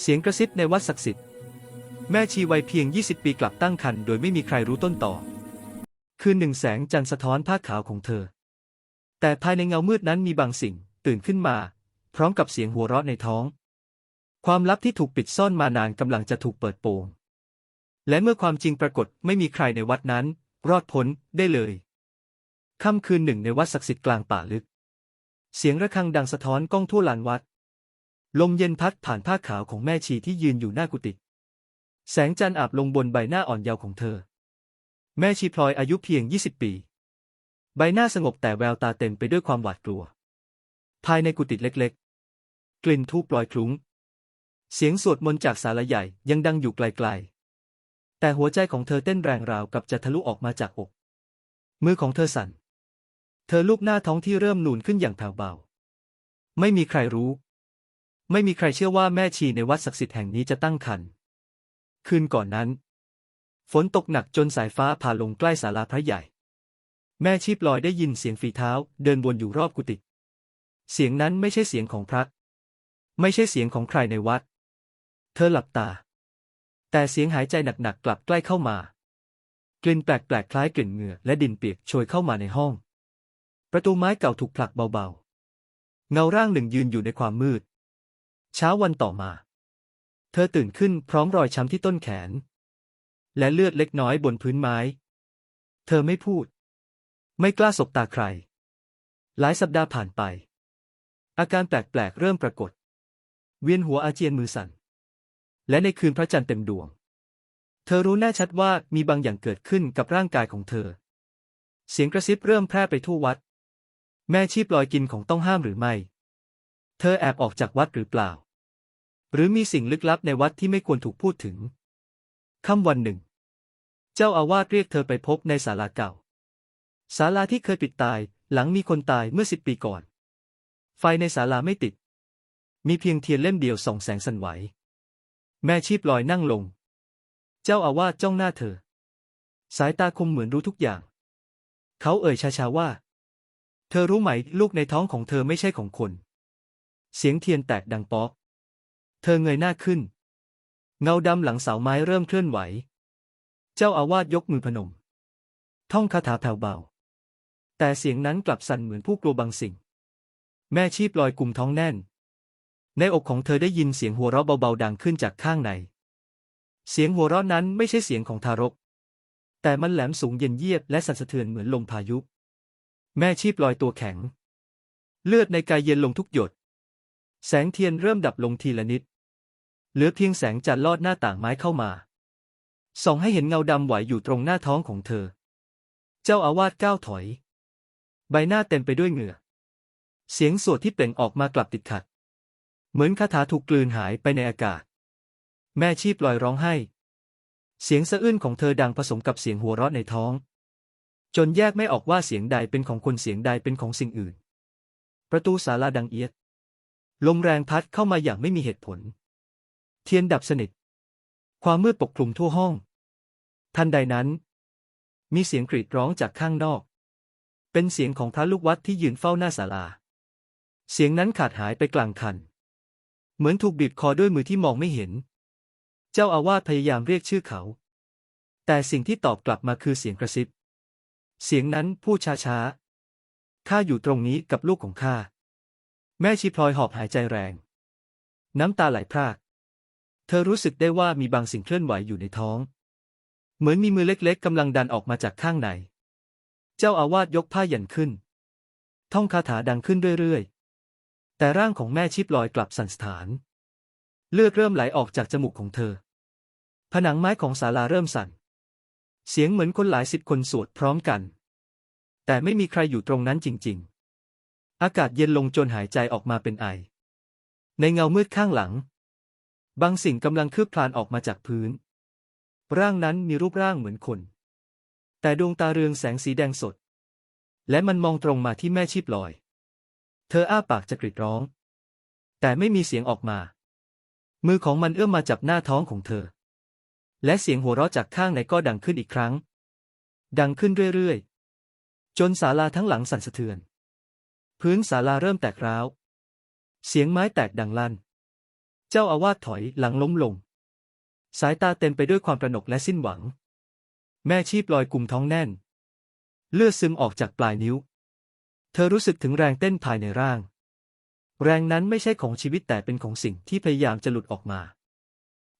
เสียงกระซิบในวัดศักดิ์สิทธิ์ แม่ชีวัยเพียง 20 ปีกลับตั้งครรภ์โดยไม่มีใครรู้ต้นต่อ คืนหนึ่งแสงจันทร์สะท้อนผ้าขาวของเธอ แต่ภายในเงามืดนั้นมีบางสิ่ง ตื่นขึ้นมา พร้อมกับเสียงหัวเราะในท้อง ความลับที่ถูกปิดซ่อนมานานกำลังจะถูกเปิดโปง และเมื่อความจริงปรากฏไม่มีใครในวัดนั้น รอดพ้นได้เลยค่ำคืนหนึ่งในวัดศักดิ์สิทธิ์กลางป่าลึก เสียงระฆังดังสะท้อนก้องทั่วลานวัด ลมเย็นพัดผ่านผ้าขาวของแม่ชีที่ยืนอยู่หน้ากุฏิแสงจันทร์อาบลงบนใบหน้าอ่อนเยาว์ของเธอ แม่ชีพลอยอายุเพียง 20 ปี ใบหน้าสงบแต่แววตาเต็มไปด้วยความหวาดกลัว ภายในกุฏิเล็กๆ กลิ่นทูบลอยคลุ้ง เสียงสวดมนต์จากศาลาใหญ่ยังดังอยู่ไกลๆ แต่หัวใจของเธอเต้นแรงราวกับจะทะลุออกมาจากอก มือของเธอสั่น เธอลูบหน้าท้องที่เริ่มนูนขึ้นอย่างแผ่วเบา ไม่มีใครรู้ ไม่มีใครเชื่อว่าแม่ชีในวัดศักดิ์สิทธิ์แห่งนี้จะตั้งครรภ์คืนก่อนนั้น ฝนตกหนักจนสายฟ้าผ่าลงใกล้ศาลาพระใหญ่ แม่ชีพลอยได้ยินเสียงฝีเท้าเดินวนอยู่รอบกุฏิเสียงนั้นไม่ใช่เสียงของพระ ไม่ใช่เสียงของใครในวัด เธอหลับตา แต่เสียงหายใจหนักๆกลับใกล้เข้ามา กลิ่นแปลกๆคล้ายกลิ่นเหงื่อและดินเปียกโชยเข้ามาในห้อง ประตูไม้เก่าถูกผลักเบาๆ เงาร่างหนึ่งยืนอยู่ในความมืด เช้าวันต่อมา เธอตื่นขึ้นพร้อมรอยช้ำที่ต้นแขน และเลือดเล็กน้อยบนพื้นไม้ เธอไม่พูด ไม่กล้าสบตาใคร หลายสัปดาห์ผ่านไป อาการแปลกๆเริ่มปรากฏ เวียนหัวอาเจียนมือสั่น และในคืนพระจันทร์เต็มดวง เธอรู้แน่ชัดว่ามีบางอย่างเกิดขึ้นกับร่างกายของเธอ เสียงกระซิบเริ่มแพร่ไปทั่ววัด แม่ชีพลอยกินของต้องห้ามหรือไม่ ธอแอบออกจากวัดหรือเปล่า หรือมีสิ่งลึกลับในวัดที่ไม่ควรถูกพูดถึงค่ำวันหนึ่ง เจ้าอาวาสเรียกเธอไปพบในศาลาเก่า ศาลาที่เคยปิดตายหลังมีคนตายเมื่อสิบปีก่อน ไฟในศาลาไม่ติด มีเพียงเทียนเล่มเดียวส่องแสงสันไหว แม่ชีพลอยนั่งลง เจ้าอาวาสจ้องหน้าเธอ สายตาคมเหมือนรู้ทุกอย่าง เขาเอ่ยช้าๆว่า เธอรู้ไหมลูกในท้องของเธอไม่ใช่ของคน เสียงเทียนแตกดังป๊อก เธอเงยหน้าขึ้น เงาดำหลังเสาไม้เริ่มเคลื่อนไหว เจ้าอาวาสยกมือพนม ท่องคาถาแผ่วเบา แต่เสียงนั้นกลับสั่นเหมือนผู้กลัวบางสิ่ง แม่ชีพลอยกลุ่มท้องแน่น ในอกของเธอได้ยินเสียงหัวเราะเบาๆดังขึ้นจากข้างใน เสียงหัวเราะนั้นไม่ใช่เสียงของทารก แต่มันแหลมสูงเย็นเยียบและสั่นสะเทือนเหมือนลมพายุ แม่ชีพลอยตัวแข็ง เลือดในกายเย็นลงทุกหยด แสงเทียนเริ่มดับลงทีละนิด เหลือเพียงแสงจันทร์ลอดหน้าต่างไม้เข้ามา ส่องให้เห็นเงาดำไหวอยู่ตรงหน้าท้องของเธอ เจ้าอาวาสก้าวถอย ใบหน้าเต็มไปด้วยเหงื่อ เสียงสวดที่เปล่งออกมากลับติดขัด เหมือนคาถาถูกกลืนหายไปในอากาศ แม่ชีพลอยร้องไห้ เสียงสะอื้นของเธอดังผสมกับเสียงหัวเราะในท้อง จนแยกไม่ออกว่าเสียงใดเป็นของคนเสียงใดเป็นของสิ่งอื่น ประตูศาลาดังเอียด ลมแรงพัดเข้ามาอย่างไม่มีเหตุผล เทียนดับสนิท ความมืดปกคลุมทั่วห้อง ทันใดนั้น มีเสียงกรีดร้องจากข้างนอก เป็นเสียงของพระลูกวัดที่ยืนเฝ้าหน้าศาลา เสียงนั้นขาดหายไปกลางคัน เหมือนถูกบีบคอด้วยมือที่มองไม่เห็น เจ้าอาวาสพยายามเรียกชื่อเขา แต่สิ่งที่ตอบกลับมาคือเสียงกระซิบ เสียงนั้นพูดช้าๆข้าอยู่ตรงนี้กับลูกของข้า แม่ชีพลอยหอบหายใจแรง น้ำตาไหลพราก เธอรู้สึกได้ว่ามีบางสิ่งเคลื่อนไหวอยู่ในท้อง เหมือนมีมือเล็กๆกำลังดันออกมาจากข้างใน เจ้าอาวาสยกผ้ายันขึ้น ท่องคาถาดังขึ้นเรื่อยๆ แต่ร่างของแม่ชีพลอยกลับสั่นสถาน เลือดเริ่มไหลออกจากจมูกของเธอ ผนังไม้ของศาลาเริ่มสั่น เสียงเหมือนคนหลายสิบคนสวดพร้อมกัน แต่ไม่มีใครอยู่ตรงนั้นจริง ๆ อากาศเย็นลงจนหายใจออกมาเป็นไอ ในเงามืดข้างหลัง บางสิ่งกำลังคืบคลานออกมาจากพื้น ร่างนั้นมีรูปร่างเหมือนคน แต่ดวงตาเรืองแสงสีแดงสด และมันมองตรงมาที่แม่ชีพลอย เธออ้าปากจะกรีดร้อง แต่ไม่มีเสียงออกมา มือของมันเอื้อมมาจับหน้าท้องของเธอ และเสียงหัวเราะจากข้างในก็ดังขึ้นอีกครั้ง ดังขึ้นเรื่อยๆ จนศาลาทั้งหลังสั่นสะเทือน พื้นศาลาเริ่มแตกร้าว เสียงไม้แตกดังลั่น เจ้าอาวาสถอยหลังล้มลง สายตาเต็มไปด้วยความตระหนกและสิ้นหวัง แม่ชีพลอยกลุ่มท้องแน่น เลือดซึมออกจากปลายนิ้ว เธอรู้สึกถึงแรงเต้นภายในร่าง แรงนั้นไม่ใช่ของชีวิตแต่เป็นของสิ่งที่พยายามจะหลุดออกมา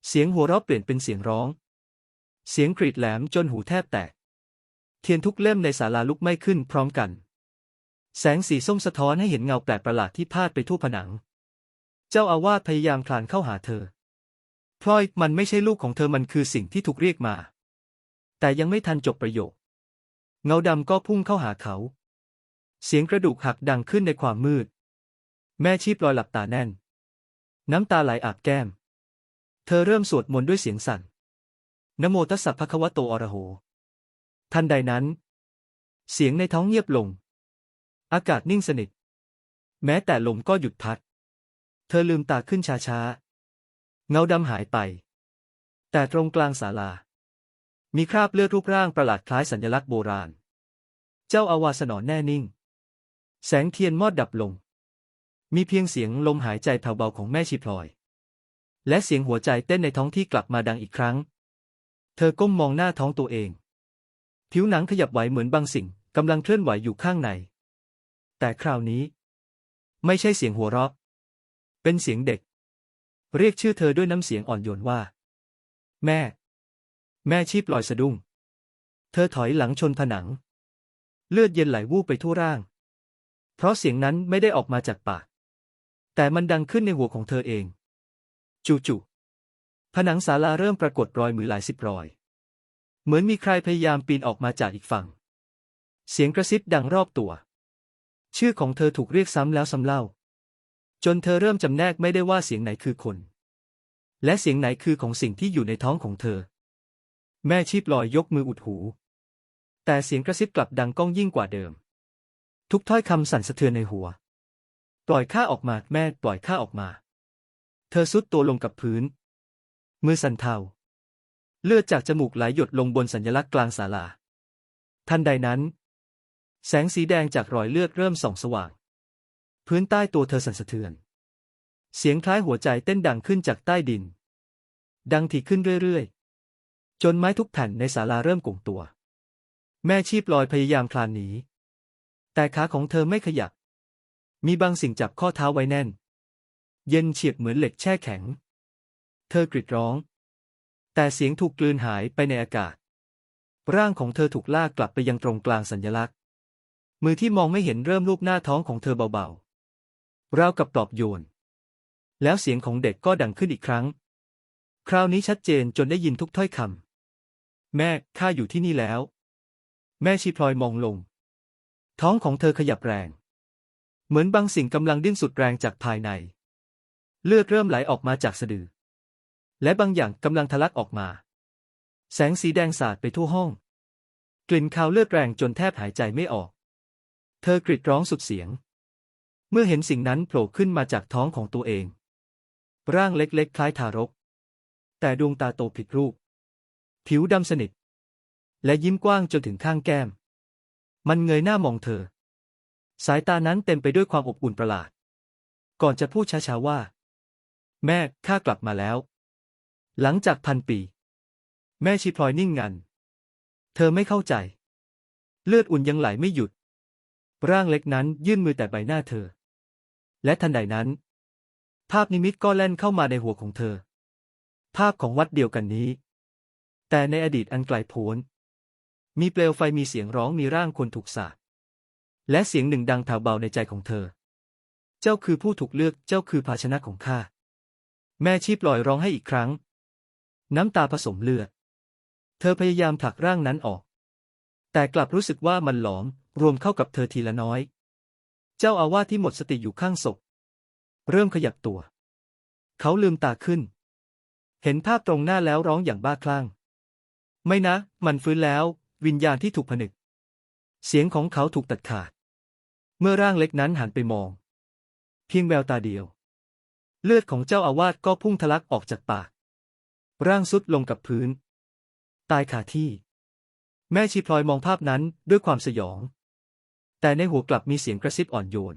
เสียงหัวเราะเปลี่ยนเป็นเสียงร้อง เสียงกรีดแหลมจนหูแทบแตก เทียนทุกเล่มในศาลาลุกไม้ขึ้นพร้อมกัน แสงสีส้มสะท้อนให้เห็นเงาแปลกประหลาดที่พาดไปทั่วผนัง เจ้าอาวาสพยายามคลานเข้าหาเธอ พลอยมันไม่ใช่ลูกของเธอมันคือสิ่งที่ถูกเรียกมา แต่ยังไม่ทันจบประโยค เงาดำก็พุ่งเข้าหาเขา เสียงกระดูกหักดังขึ้นในความมืด แม่ชีพลอยหลับตาแน่น น้ำตาไหลอาบแก้ม เธอเริ่มสวดมนต์ด้วยเสียงสั่นนโมตัสสะภะคะวะโตอระโห ทันใดนั้น เสียงในท้องเงียบลง อากาศนิ่งสนิท แม้แต่ลมก็หยุดพัด เธอลืมตาขึ้นช้าๆ เงาดำหายไป แต่ตรงกลางศาลา มีคราบเลือดรูปร่างประหลาดคล้ายสัญลักษณ์โบราณ เจ้าอาวาสนอนแน่นิ่ง แสงเทียนมอดดับลง มีเพียงเสียงลมหายใจแผ่วเบาของแม่ชีพลอย และเสียงหัวใจเต้นในท้องที่กลับมาดังอีกครั้ง เธอก้มมองหน้าท้องตัวเอง ผิวหนังขยับไหวเหมือนบางสิ่งกำลังเคลื่อนไหวอยู่ข้างใน แต่คราวนี้ ไม่ใช่เสียงหัวเราะ เป็นเสียงเด็ก เรียกชื่อเธอด้วยน้ำเสียงอ่อนโยนว่า แม่ แม่ชีพลอยสะดุ้ง เธอถอยหลังชนผนัง เลือดเย็นไหลวูบไปทั่วร่าง เพราะเสียงนั้นไม่ได้ออกมาจากปาก แต่มันดังขึ้นในหัวของเธอเอง จู่ๆผนังศาลาเริ่มปรากฏรอยมือหลายสิบรอย เหมือนมีใครพยายามปีนออกมาจากอีกฝั่ง เสียงกระซิบดังรอบตัว ชื่อของเธอถูกเรียกซ้ำแล้วซ้ำเล่า จนเธอเริ่มจำแนกไม่ได้ว่าเสียงไหนคือคน และเสียงไหนคือของสิ่งที่อยู่ในท้องของเธอ แม่ชีพลอยยกมืออุดหู แต่เสียงกระซิบกลับดังก้องยิ่งกว่าเดิม ทุกถ้อยคำสั่นสะเทือนในหัว ปล่อยข้าออกมาแม่ปล่อยข้าออกมา เธอซุดตัวลงกับพื้น มือสั่นเทาเลือดจากจมูกไหลหยดลงบนสัญลักษณ์กลางศาลา ทันใดนั้น แสงสีแดงจากรอยเลือดเริ่มส่องสว่าง พื้นใต้ตัวเธอสั่นสะเทือน เสียงคล้ายหัวใจเต้นดังขึ้นจากใต้ดิน ดังถี่ขึ้นเรื่อยๆ จนไม้ทุกแผ่นในศาลาเริ่มกุ่งตัว แม่ชีพลอยพยายามคลานหนี แต่ขาของเธอไม่ขยับ มีบางสิ่งจับข้อเท้าไว้แน่น เย็นเฉียบเหมือนเหล็กแช่แข็ง เธอกรีดร้อง แต่เสียงถูกกลืนหายไปในอากาศ ร่างของเธอถูกลากกลับไปยังตรงกลางสัญลักษณ์ มือที่มองไม่เห็นเริ่มลูบหน้าท้องของเธอเบาๆราวกับปลอบโยน แล้วเสียงของเด็กก็ดังขึ้นอีกครั้ง คราวนี้ชัดเจนจนได้ยินทุกถ้อยคำแม่ข้าอยู่ที่นี่แล้ว แม่ชีพลอยมองลง ท้องของเธอขยับแรง เหมือนบางสิ่งกำลังดิ้นสุดแรงจากภายใน เลือดเริ่มไหลออกมาจากสะดือ และบางอย่างกำลังทะลักออกมา แสงสีแดงสาดไปทั่วห้อง กลิ่นคาวเลือดแรงจนแทบหายใจไม่ออก เธอกรีดร้องสุดเสียง เมื่อเห็นสิ่งนั้นโผล่ขึ้นมาจากท้องของตัวเอง ร่างเล็กๆ คล้ายทารก แต่ดวงตาโตผิดรูป ผิวดำสนิท และยิ้มกว้างจนถึงข้างแก้ม มันเงยหน้ามองเธอ สายตานั้นเต็มไปด้วยความอบอุ่นประหลาด ก่อนจะพูดช้าๆว่า แม่ข้ากลับมาแล้ว หลังจากพันปี แม่ชีพลอยนิ่งงัน เธอไม่เข้าใจ เลือดอุ่นยังไหลไม่หยุด ร่างเล็กนั้นยื่นมือแต่ใบหน้าเธอ และทันใดนั้น ภาพนิมิตก็แล่นเข้ามาในหัวของเธอ ภาพของวัดเดียวกันนี้ แต่ในอดีตอันไกลโพ้น มีเปลวไฟมีเสียงร้องมีร่างคนถูกสาปและเสียงหนึ่งดังแผ่วเบาในใจของเธอ เจ้าคือผู้ถูกเลือกเจ้าคือภาชนะของข้า แม่ชีพลอยร้องให้อีกครั้ง น้ำตาผสมเลือด เธอพยายามผลักร่างนั้นออก แต่กลับรู้สึกว่ามันหลอม รวมเข้ากับเธอทีละน้อย เจ้าอาวาสที่หมดสติอยู่ข้างศพ เริ่มขยับตัว เขาลืมตาขึ้น เห็นภาพตรงหน้าแล้วร้องอย่างบ้าคลั่ง ไม่นะ มันฟื้นแล้ว วิญญาณที่ถูกผนึก เสียงของเขาถูกตัดขาด เมื่อร่างเล็กนั้นหันไปมอง เพียงแววตาเดียว เลือดของเจ้าอาวาสก็พุ่งทะลักออกจากปาก ร่างสุดลงกับพื้น ตายคาที่ แม่ชีพลอยมองภาพนั้นด้วยความสยอง แต่ในหัวกลับมีเสียงกระซิบอ่อนโยน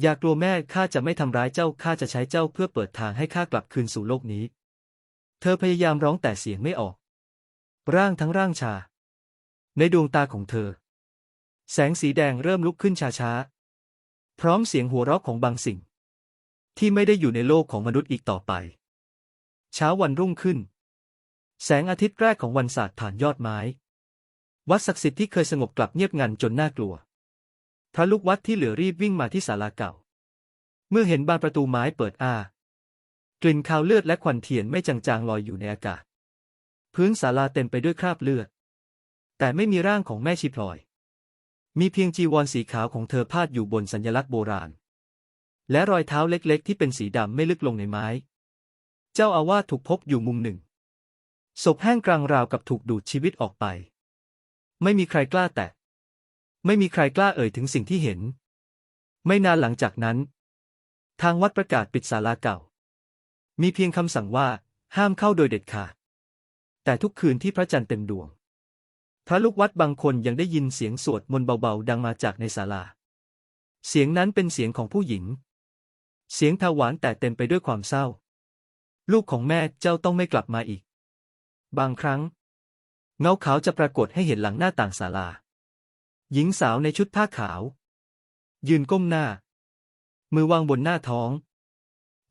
อย่ากลัวแม่ข้าจะไม่ทำร้ายเจ้าข้าจะใช้เจ้าเพื่อเปิดทางให้ข้ากลับคืนสู่โลกนี้ เธอพยายามร้องแต่เสียงไม่ออก ร่างทั้งร่างชา ในดวงตาของเธอ แสงสีแดงเริ่มลุกขึ้นช้าๆ พร้อมเสียงหัวเราะของบางสิ่ง ที่ไม่ได้อยู่ในโลกของมนุษย์อีกต่อไป เช้าวันรุ่งขึ้น แสงอาทิตย์แรกของวันสาดผ่านยอดไม้ วัดศักดิ์สิทธิ์ที่เคยสงบกลับเงียบงันจนน่ากลัว พระลูกวัดที่เหลือรีบวิ่งมาที่ศาลาเก่า เมื่อเห็นบานประตูไม้เปิดอ้ากลิ่นคาวเลือดและควันเทียนไม่จางๆลอยอยู่ในอากาศ พื้นศาลาเต็มไปด้วยคราบเลือด แต่ไม่มีร่างของแม่ชีพลอย มีเพียงจีวรสีขาวของเธอพาดอยู่บนสัญลักษณ์โบราณ และรอยเท้าเล็กๆ ที่เป็นสีดำไม่ลึกลงในไม้ เจ้าอาวาสถูกพบอยู่มุมหนึ่ง ศพแห้งกรางราวกับถูกดูดชีวิตออกไป ไม่มีใครกล้าแตะ ไม่มีใครกล้าเอ่ยถึงสิ่งที่เห็น ไม่นานหลังจากนั้น ทางวัดประกาศปิดศาลาเก่า มีเพียงคำสั่งว่าห้ามเข้าโดยเด็ดขาด แต่ทุกคืนที่พระจันทร์เต็มดวง พระลูกวัดบางคนยังได้ยินเสียงสวดมนต์เบาๆ ดังมาจากในศาลา เสียงนั้นเป็นเสียงของผู้หญิง เสียงแผ่วหวานแต่เต็มไปด้วยความเศร้า ลูกของแม่เจ้าต้องไม่กลับมาอีก บางครั้ง เงาขาวจะปรากฏให้เห็นหลังหน้าต่างศาลา หญิงสาวในชุดผ้าขาว ยืนก้มหน้า มือวางบนหน้าท้อง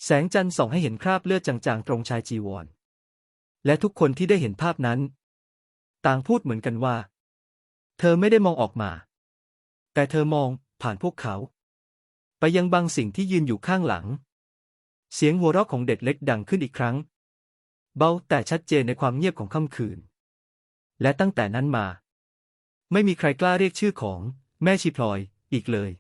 แสงจันทร์ส่องให้เห็นคราบเลือดจางๆ ตรงชายจีวร และทุกคนที่ได้เห็นภาพนั้น ต่างพูดเหมือนกันว่า เธอไม่ได้มองออกมา แต่เธอมองผ่านพวกเขา ไปยังบางสิ่งที่ยืนอยู่ข้างหลัง เสียงหัวเราะของเด็กเล็กดังขึ้นอีกครั้ง เบาแต่ชัดเจนในความเงียบของค่ำคืน และตั้งแต่นั้นมา ไม่มีใครกล้าเรียกชื่อของแม่ชีพลอยอีกเลย